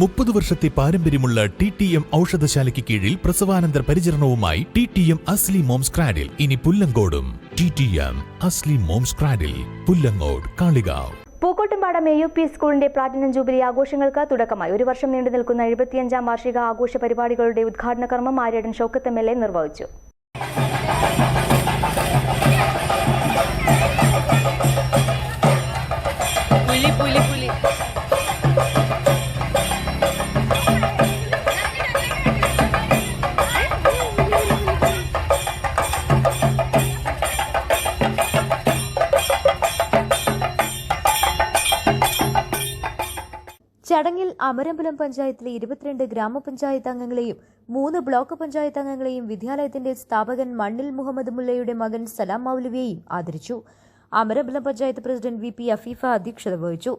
മുപ്പത് വർഷത്തെ പാരമ്പര്യമുള്ള ടി ടി എം ഔഷധശാലയ്ക്ക് കീഴിൽ പ്രസവാനന്തര പരിചരണവുമായി T T M Asli moms cradle ഇനി പുല്ലങ്കോടും. T T M Asli moms cradle Pullangode Kalikavu. Pookkottumpadam A U P സ്കൂളിന്റെ പ്ലാറ്റിനം ജൂബിലി ആഘോഷങ്ങൾക്ക് തുടക്കമായി. ഒരു വർഷം നീണ്ടു നിൽക്കുന്ന എഴുപത്തിയഞ്ചാം വാർഷിക ആഘോഷ പരിപാടികളുടെ ഉദ്ഘാടന കർമ്മം Aryadan Shoukath M L A നിർവഹിച്ചു. പുലി പുലി. ചടങ്ങിൽ അമരമ്പലം പഞ്ചായത്തിലെ ഇരുപത്തിരണ്ട് ഗ്രാമപഞ്ചായത്ത് അംഗങ്ങളെയും മൂന്ന് ബ്ലോക്ക് പഞ്ചായത്ത് അംഗങ്ങളെയും വിദ്യാലയത്തിന്റെ സ്ഥാപകൻ മണ്ണിൽ മുഹമ്മദ് മുല്ലയുടെ മകൻ സലാം മൗലവിയെയും ആദരിച്ചു. Amarambalam panchayat president V P Afeefa അധ്യക്ഷത വഹിച്ചു.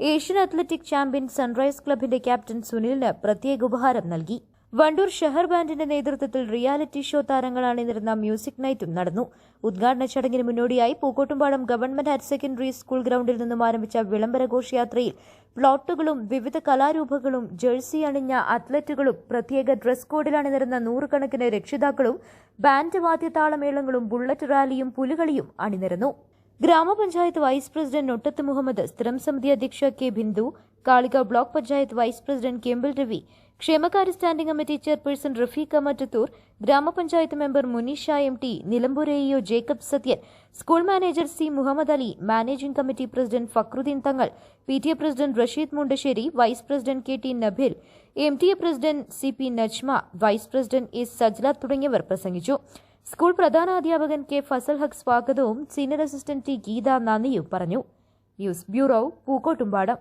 ഏഷ്യൻ അത്ലറ്റിക് ചാമ്പ്യൻ സൺറൈസ് ക്ലബിന്റെ ക്യാപ്റ്റൻ സുനിലിന് പ്രത്യേക ഉപഹാരം നൽകി. വണ്ടൂർ ഷഹർ ബാൻഡിന്റെ നേതൃത്വത്തിൽ റിയാലിറ്റി ഷോ താരങ്ങൾ അണിനിരുന്ന മ്യൂസിക് നൈറ്റും നടന്നു. ഉദ്ഘാടന ചടങ്ങിന് മുന്നോടിയായി Pookkottumpadam government higher secondary school ഗ്രൌണ്ടിൽ നിന്നും ആരംഭിച്ച വിളംബര ഘോഷയാത്രയിൽ പ്ലോട്ടുകളും വിവിധ കലാരൂപങ്ങളും ജേഴ്സി അണിഞ്ഞ അത്ലറ്റുകളും പ്രത്യേക ഡ്രസ് കോഡിൽ അണിനിരുന്ന നൂറുകണക്കിന് രക്ഷിതാക്കളും ബാൻഡ് വാദ്യതാളമേളങ്ങളും ബുള്ളറ്റ് റാലിയും പുലികളിയും അണിനിരന്നു. ഗ്രാമപഞ്ചായത്ത് വൈസ് പ്രസിഡന്റ് നൊട്ടത്ത് മുഹമ്മദ് സ്ഥിരം സമിതി അധ്യക്ഷ K Bindu Kalika block panchayat vice president കെമ്പിൾ Ravi ക്ഷേമകാര്യ standing committee chairperson Rafeekha Mattathur ഗ്രാമപഞ്ചായത്ത് member Munisha M T Nilambur AEO Jacob Sathyan school manager C Muhammad Ali managing committee president Fakhruddin Thangal P T A president Rasheed Mundassery vice president K T Nabil M T A president C P Najma vice president S Sajla തുടങ്ങിയവർ പ്രസംഗിച്ചു. School പ്രധാനാധ്യാപകൻ K Fasal Haq സ്വാഗതവും senior assistant T Geetha നന്ദിയും പറഞ്ഞു. News bureau Pookkottumpadam.